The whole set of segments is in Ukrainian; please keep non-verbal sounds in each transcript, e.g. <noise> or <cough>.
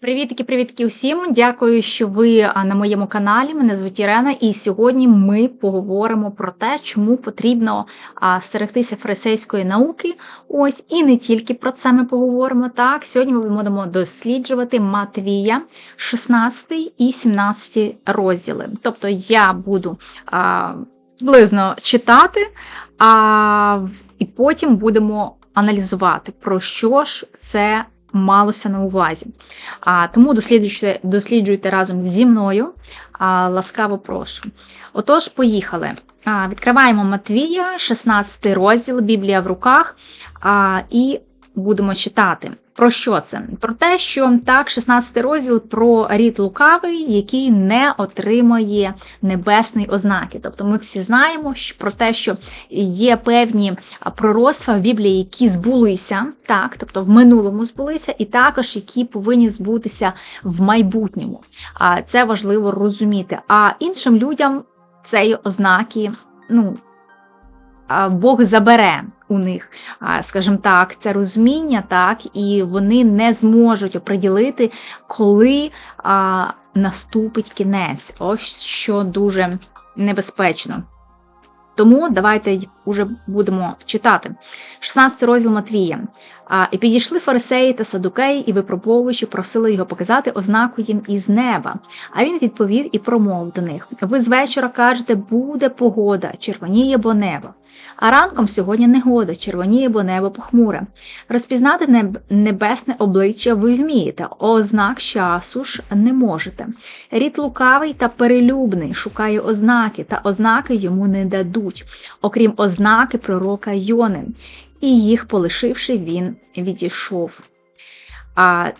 Привітки, привітки усім! Дякую, що ви на моєму каналі. Мене звуть Ірена, і сьогодні ми поговоримо про те, чому потрібно стерегтися фарисейської науки. Ось і не тільки про це ми поговоримо. Так, сьогодні ми будемо досліджувати Матвія, 16 і 17 розділи. Тобто я буду а, близно читати, а, і потім будемо аналізувати, про що ж це малося на увазі. А, Тому досліджуйте, досліджуйте разом зі мною. А, Ласкаво прошу. Отож, поїхали. А, Відкриваємо Матвія, 16 розділ, Біблія в руках, а, і будемо читати. Про що це? Про те, що так, 16 розділ про рід лукавий, який не отримує небесної ознаки. Тобто ми всі знаємо про те, що є певні пророцтва в Біблії, які збулися, так, тобто в минулому збулися, і також які повинні збутися в майбутньому. А це важливо розуміти. А іншим людям цієї ознаки, ну. Бог забере у них, скажімо так, це розуміння, так, і вони не зможуть оприділити, коли а, наступить кінець. Ось що дуже небезпечно. Тому давайте вже будемо читати. 16 розділ Матвія. І підійшли фарисеї та садукеї, і випробовуючи, просили його показати ознаку їм із неба. А він відповів і промовив до них: Ви з вечора кажете, буде погода, червоніє бо небо. А ранком сьогодні негода, червоніє бо небо похмуре. Розпізнати небесне обличчя ви вмієте, ознак часу ж не можете. Рід лукавий та перелюбний шукає ознаки, та ознаки йому не дадуть, окрім ознаки пророка Йони і їх полишивши, він відійшов. А,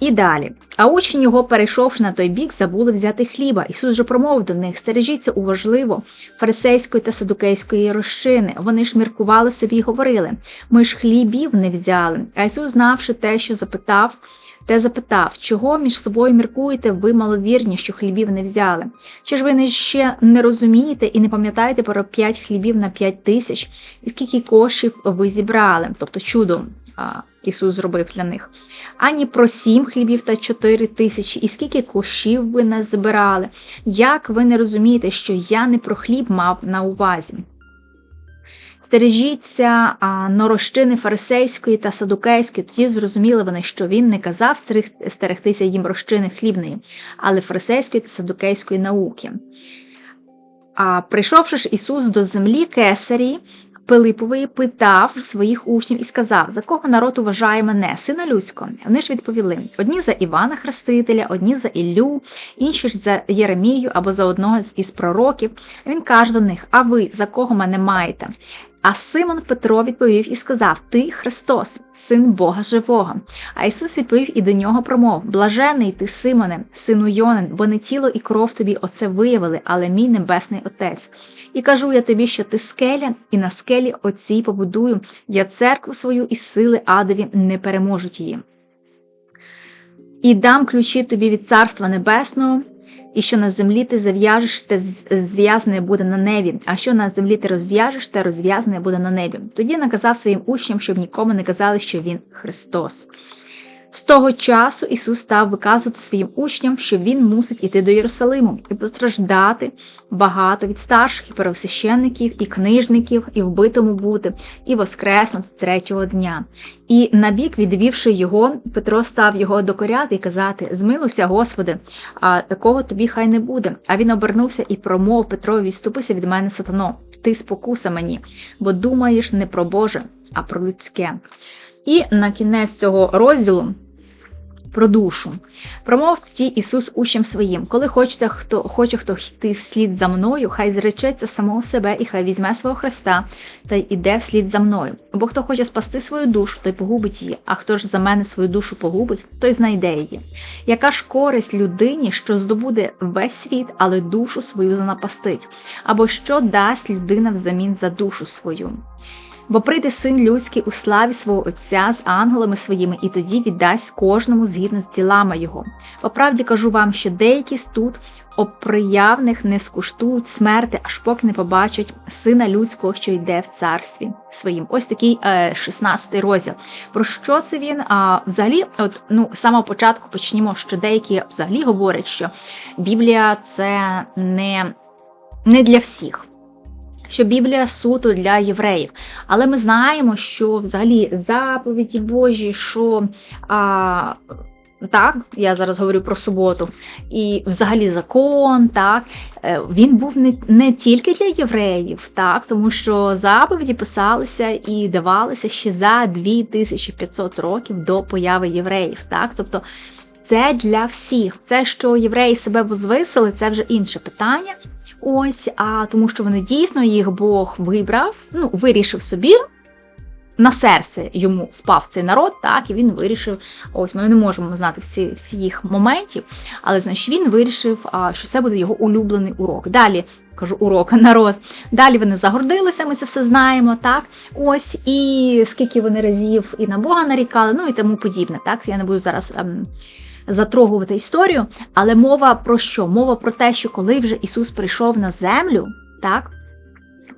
І далі. А учні його, перейшовши на той бік, забули взяти хліба. Ісус же промовив до них: стережіться уважливо фарисейської та садукейської розчини. Вони ж міркували собі і говорили: ми ж хлібів не взяли. А Ісус, знавши те, що запитав, те запитав, чого між собою міркуєте, ви маловірні, що хлібів не взяли? Чи ж ви не ще не розумієте і не пам'ятаєте про п'ять хлібів на п'ять тисяч, і скільки коштів ви зібрали? Тобто чудо Ісус зробив для них, ані про сім хлібів та чотири тисячі, і скільки кошів ви не збирали? Як ви не розумієте, що я не про хліб мав на увазі? Стережіться норощини фарисейської та садукейської, тоді зрозуміли вони, що він не казав стерегтися їм розчини хлібної, але фарисейської та садукейської науки. А прийшовши ж Ісус до землі кесарі, Пилипової питав своїх учнів і сказав, за кого народ вважає мене, сина людського. Вони ж відповіли: одні за Івана Хрестителя, одні за Іллю, інші ж за Єремію або за одного із пророків. Він каже до них: А ви за кого мене маєте? А Симон Петро відповів і сказав: Ти Христос, син Бога живого. А Ісус відповів і до нього промов: Блажений ти, Симоне, сину Йонин, бо не тіло і кров тобі оце виявили, але мій небесний Отець. І кажу я тобі, що ти скеля, і на скелі оцій побудую я церкву свою, і сили адові не переможуть її. І дам ключі тобі від Царства Небесного і що на землі ти зав'яжеш, те зв'язане буде на небі, а що на землі ти розв'яжеш, те розв'язане буде на небі. Тоді наказав своїм учням, щоб нікому не казали, що він Христос. З того часу Ісус став виказувати своїм учням, що Він мусить іти до Єрусалиму і постраждати багато від старших і первосвященників, і книжників, і вбитому бути, і воскреснути третього дня. І набік, відвівши його, Петро став його докоряти і казати: Змилуйся, Господи, а такого тобі хай не буде. А він обернувся і промовив Петрові: Відступися від мене, сатано, ти спокуса мені, бо думаєш не про Боже, а про людське. І на кінець цього розділу про душу. Промов тоді Ісус учням своїм, коли хочете, хто хоче хто йти вслід за мною, хай зречеться самого себе і хай візьме свого Христа та йде вслід за мною. Бо хто хоче спасти свою душу, той погубить її, а хто ж за мене свою душу погубить, той знайде її. Яка ж користь людині, що здобуде весь світ, але душу свою занапастить? Або що дасть людина взамін за душу свою? Бо прийде син людський у славі свого Отця з ангелами своїми, і тоді віддасть кожному згідно з ділами його. По правді кажу вам, що деякі з тут оприявних не скуштують смерти, аж поки не побачать сина людського, що йде в царстві своїм. Ось такий е, 16 розділ. Про що це він? А взагалі, от ну з самого початку почнімо, що деякі взагалі говорять, що Біблія це не, не для всіх що Біблія суто для євреїв. Але ми знаємо, що взагалі заповіді Божі, що а, так, я зараз говорю про суботу, і взагалі закон, так, е, він був не не тільки для євреїв, так, тому що заповіді писалися і давалися ще за 2500 років до появи євреїв. так, тобто це для всіх. Це, що євреї себе возвисили, це вже інше питання. Ось, а тому, що вони дійсно їх Бог вибрав, ну, вирішив собі. На серце йому впав цей народ, так, і він вирішив, ось ми не можемо знати всі всі їх моментів, але значить він вирішив, що це буде його улюблений урок. Далі кажу урок, народ. Далі вони загордилися, ми це все знаємо. так, ось, І скільки вони разів і на Бога нарікали, ну і тому подібне. так, Я не буду зараз. Ем, затрогувати історію, але мова про що? Мова про те, що коли вже Ісус прийшов на землю, так?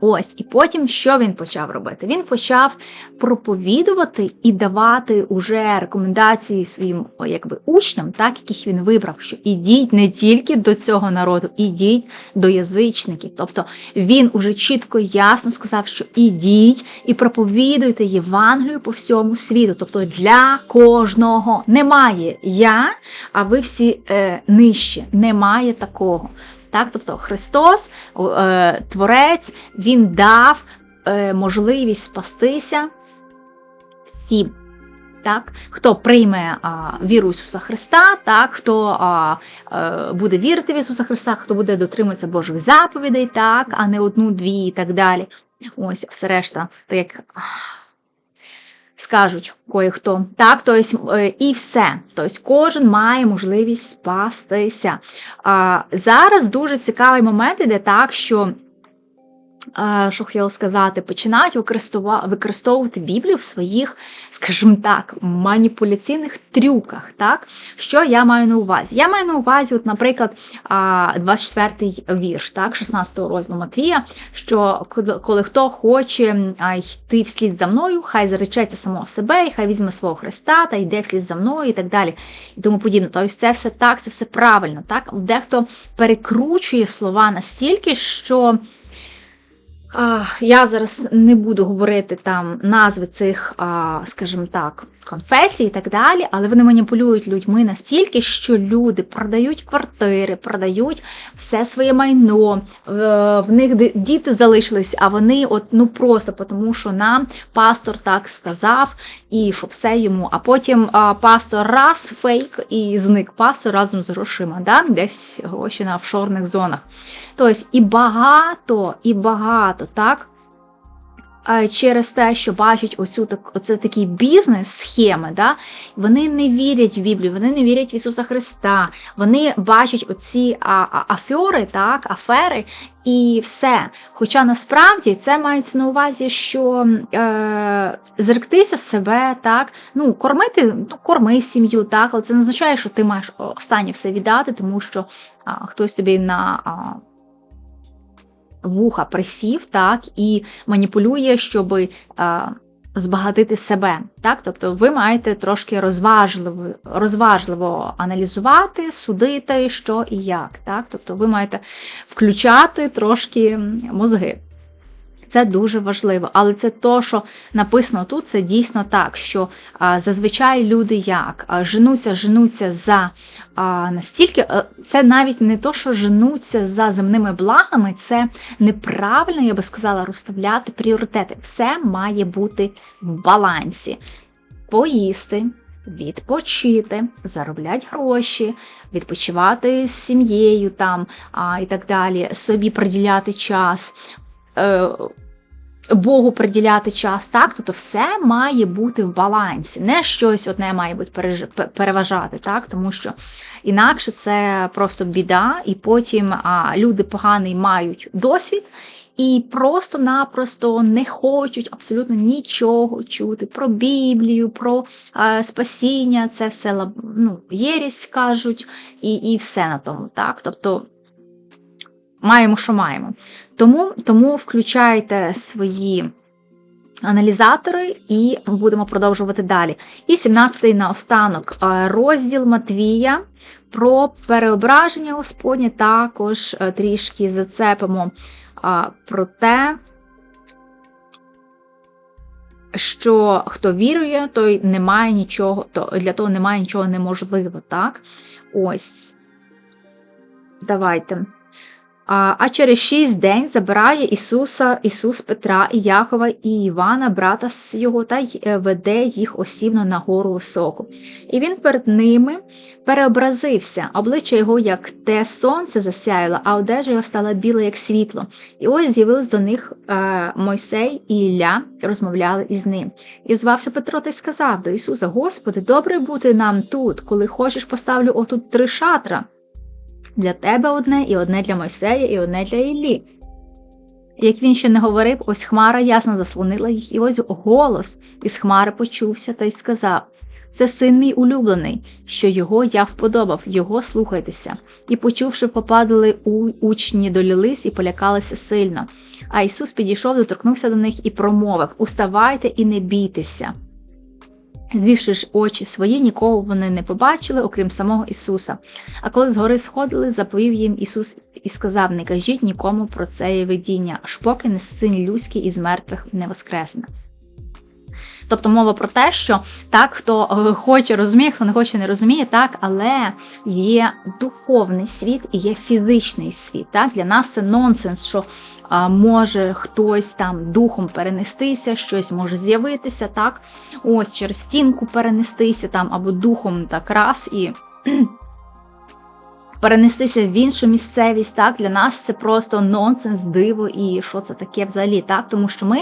Ось, і потім що він почав робити? Він почав проповідувати і давати уже рекомендації своїм якби, учням, так, яких він вибрав, що ідіть не тільки до цього народу, ідіть до язичників. Тобто він уже чітко ясно сказав, що ідіть і проповідуйте Євангелію по всьому світу. Тобто для кожного немає я, а ви всі е, нижче. Немає такого. Так? Тобто Христос, е, Творець, Він дав е, можливість спастися всім. Так, Хто прийме а, віру Ісуса Христа, так, хто а, а, е, буде вірити в Ісуса Христа, хто буде дотримуватися Божих заповідей, так, а не одну-дві і так далі. Ось все решта, так як скажуть кое-хто. Так, тобто, і все. Тобто кожен має можливість спастися. Зараз дуже цікавий момент іде так, що що хотіла сказати, починають використовувати Біблію в своїх, скажімо так, маніпуляційних трюках. Так? Що я маю на увазі? Я маю на увазі, от, наприклад, 24-й вірш, так, 16-го розділу Матвія, що коли хто хоче йти вслід за мною, хай заречеться самого себе, і хай візьме свого Христа та йде вслід за мною і так далі. І тому подібне. Тобто це все так, це все правильно. Так? Дехто перекручує слова настільки, що. Я зараз не буду говорити там назви цих, скажімо так, конфесій і так далі, але вони маніпулюють людьми настільки, що люди продають квартири, продають все своє майно, в них діти залишились, а вони от ну просто тому, що нам пастор так сказав, і що все йому. А потім пастор раз фейк і зник пастор разом з грошима, да? десь гроші на офшорних зонах. Тобто і багато, і багато, так? Через те, що бачать оцю так, оце такий бізнес, схеми, да? вони не вірять в Біблію, вони не вірять в Ісуса Христа, вони бачать оці афери, так, афери і все. Хоча насправді це мається на увазі, що е, зректися себе, так, ну, кормити, ну, корми сім'ю, так, але це не означає, що ти маєш останнє все віддати, тому що а, хтось тобі на. А, вуха присів, так, і маніпулює, щоб а, збагатити себе. Так? Тобто ви маєте трошки розважливо розважливо аналізувати, судити, що і як. Так? Тобто ви маєте включати трошки мозги. Це дуже важливо. Але це то, що написано тут, це дійсно так, що а, зазвичай люди як а, женуться, женуться за а, настільки, а, це навіть не то, що женуться за земними благами, це неправильно, я би сказала, розставляти пріоритети. Все має бути в балансі. Поїсти. Відпочити, заробляти гроші, відпочивати з сім'єю там а, і так далі, собі приділяти час, Е, Богу приділяти час, так, тобто все має бути в балансі, не щось одне має бути переважати, так, тому що інакше це просто біда, і потім а, люди поганий мають досвід, і просто-напросто не хочуть абсолютно нічого чути про Біблію, про е, спасіння, це все ну, єрість кажуть, і і все на тому. так? Тобто маємо, що маємо. Тому, Тому включайте свої аналізатори, і будемо продовжувати далі. І 17-й наостанок е, розділ Матвія про переображення Господнє також е, трішки зацепимо про те, що хто вірує, той немає нічого, то для того немає нічого неможливого. так? Ось. Давайте. А через шість день забирає Ісуса, Ісус Петра і Якова і Івана, брата його, та й е, веде їх осівно на гору високу. І він перед ними переобразився, обличчя його, як те сонце засяяло, а одежа його стала біла, як світло. І ось з'явились до них е, Мойсей і Ілля і розмовляли із ним. І звався Петро та й сказав до Ісуса: Господи, добре бути нам тут, коли хочеш, поставлю отут три шатра для тебе одне, і одне для Мойсея, і одне для Іллі. Як він ще не говорив, ось Хмара ясно заслонила їх, і ось голос із Хмари почувся та й сказав Це син мій улюблений, що його я вподобав, його слухайтеся. І, почувши, попадали у учні долілись і полякалися сильно. А Ісус підійшов, доторкнувся до них і промовив Уставайте і не бійтеся. Звівши ж очі свої, нікого вони не побачили, окрім самого Ісуса. А коли з гори сходили, заповів їм Ісус і сказав: Не кажіть нікому про це видіння, аж поки не син людський із мертвих не воскресне. Тобто мова про те, що так, хто е, хоче розуміє, хто не хоче, не розуміє, так, але є духовний світ і є фізичний світ. Так? Для нас це нонсенс, що може хтось там духом перенестися, щось може з'явитися, так? Ось через стінку перенестися там, або духом так раз і. <clears throat> Перенестися в іншу місцевість, так, для нас це просто нонсенс, диво і що це таке взагалі, так, тому що ми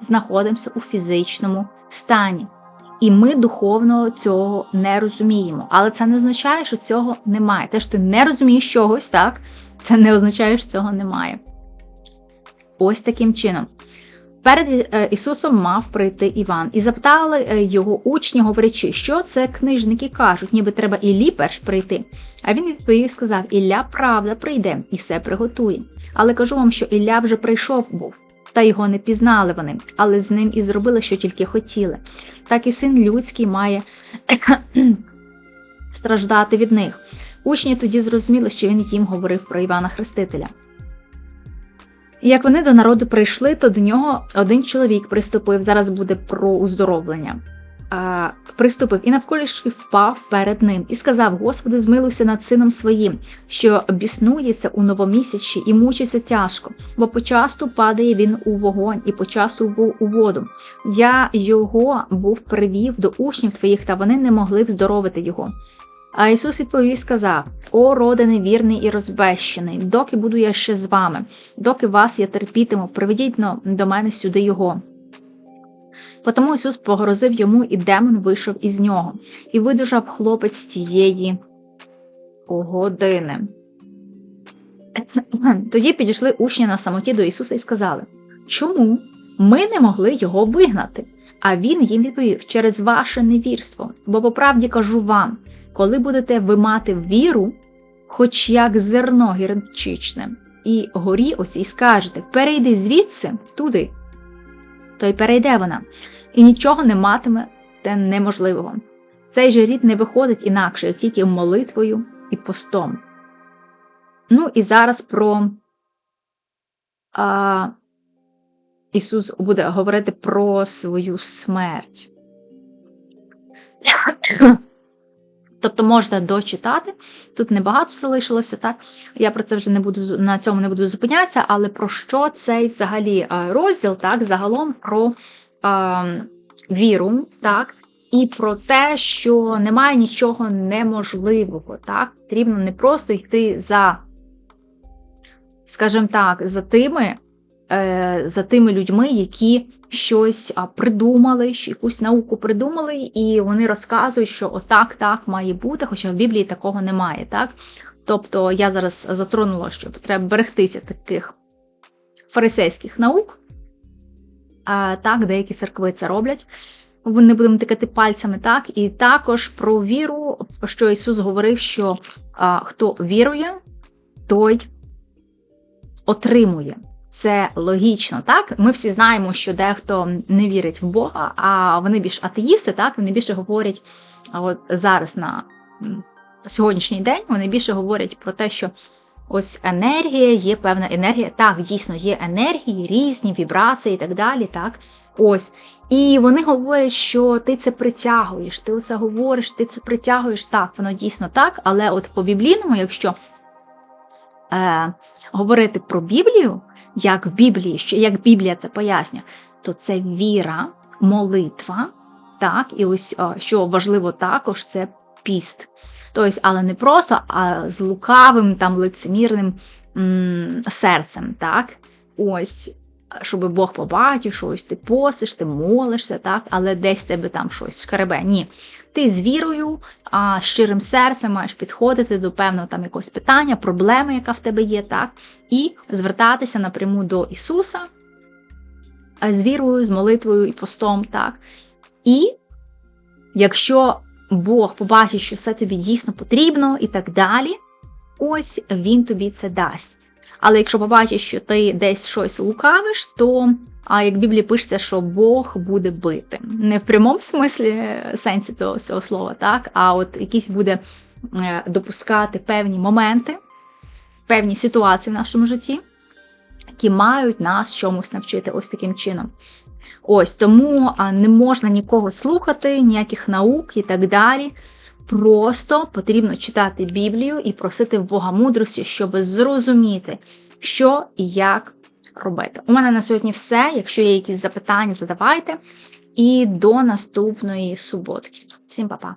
знаходимося у фізичному стані. І ми духовно цього не розуміємо. Але це не означає, що цього немає. Те, що ти не розумієш чогось, так, це не означає, що цього немає. Ось таким чином. Перед е, Ісусом мав прийти Іван, і запитали е, його учні, говорячи, що це книжники кажуть, ніби треба Іллі перш прийти. А він відповів і сказав: Ілля, правда, прийде і все приготує. Але кажу вам, що Ілля вже прийшов був, та його не пізнали вони, але з ним і зробили, що тільки хотіли. Так і син людський має <clears throat> страждати від них. Учні тоді зрозуміли, що він їм говорив про Івана Хрестителя. І як вони до народу прийшли, то до нього один чоловік приступив, зараз буде про уздоровлення. А, Приступив і навколішки впав перед ним і сказав: Господи, змилуйся над сином своїм, що біснується у новомісячі і мучиться тяжко, бо почасту падає він у вогонь і почасту у воду. Я його був привів до учнів твоїх, та вони не могли вздоровити його. А Ісус відповів і сказав: О, роде невірний і розбещений, доки буду я ще з вами, доки вас я терпітиму, приведіть до мене сюди Його. Потому Ісус погрозив йому, і демон вийшов із нього, і видужав хлопець тієї години. <coughs> Тоді підійшли учні на самоті до Ісуса і сказали: Чому ми не могли його вигнати? А він їм відповів: через ваше невірство, бо по правді кажу вам коли будете ви мати віру, хоч як зерно гірчичне, і горі ось і скажете перейди звідси туди, то й перейде вона, і нічого не матиме те неможливого. Цей же рід не виходить інакше, як тільки молитвою і постом. Ну і зараз про а, Ісус буде говорити про свою смерть. Тобто можна дочитати, тут небагато залишилося, так? Я про це вже не буду на цьому не буду зупинятися, але про що цей взагалі е, розділ, так, загалом про е, віру, так, і про те, що немає нічого неможливого. так? Потрібно не просто йти за, скажімо так, за тими, за тими людьми, які щось придумали, якусь науку придумали, і вони розказують, що отак так має бути, хоча в Біблії такого немає. так? Тобто я зараз затронула, що треба берегтися таких фарисейських наук. А, Так, деякі церкви це роблять. Не будемо тикати пальцями, так, і також про віру, що Ісус говорив, що а, хто вірує, той отримує. Це логічно, так? Ми всі знаємо, що дехто не вірить в Бога, а вони більш атеїсти, так, вони більше говорять от зараз на сьогоднішній день, вони більше говорять про те, що ось енергія, є певна енергія. Так, дійсно, є енергії, різні вібрації і так далі. так, ось. І вони говорять, що ти це притягуєш, ти оце говориш, ти це притягуєш. Так, воно дійсно так, але от по біблійному, якщо е, говорити про Біблію, як в Біблії, що як Біблія це пояснює, то це віра, молитва, так, і ось що важливо також, це піст. Тобто, але не просто, а з лукавим, там, лицемірним м серцем. так, ось, Щоб Бог побачив, що ось ти посиш, ти молишся, так, але десь тебе там щось шкаребе. Ні. Ти з вірою, а щирим серцем маєш підходити до певного там якогось питання, проблеми, яка в тебе є, так, і звертатися напряму до Ісуса з вірою, з молитвою і постом. так. І якщо Бог побачить, що все тобі дійсно потрібно і так далі, ось Він тобі це дасть. Але якщо побачить, що ти десь щось лукавиш, то а як в Біблії пишеться, що Бог буде бити. Не в прямому смислі сенсі цього, цього слова, так, а от якісь буде е, допускати певні моменти, певні ситуації в нашому житті, які мають нас чомусь навчити ось таким чином. Ось тому не можна нікого слухати, ніяких наук і так далі. Просто потрібно читати Біблію і просити Бога мудрості, щоб зрозуміти, що і як робити. У мене на сьогодні все. Якщо є якісь запитання, задавайте. І до наступної суботки. Всім па-па!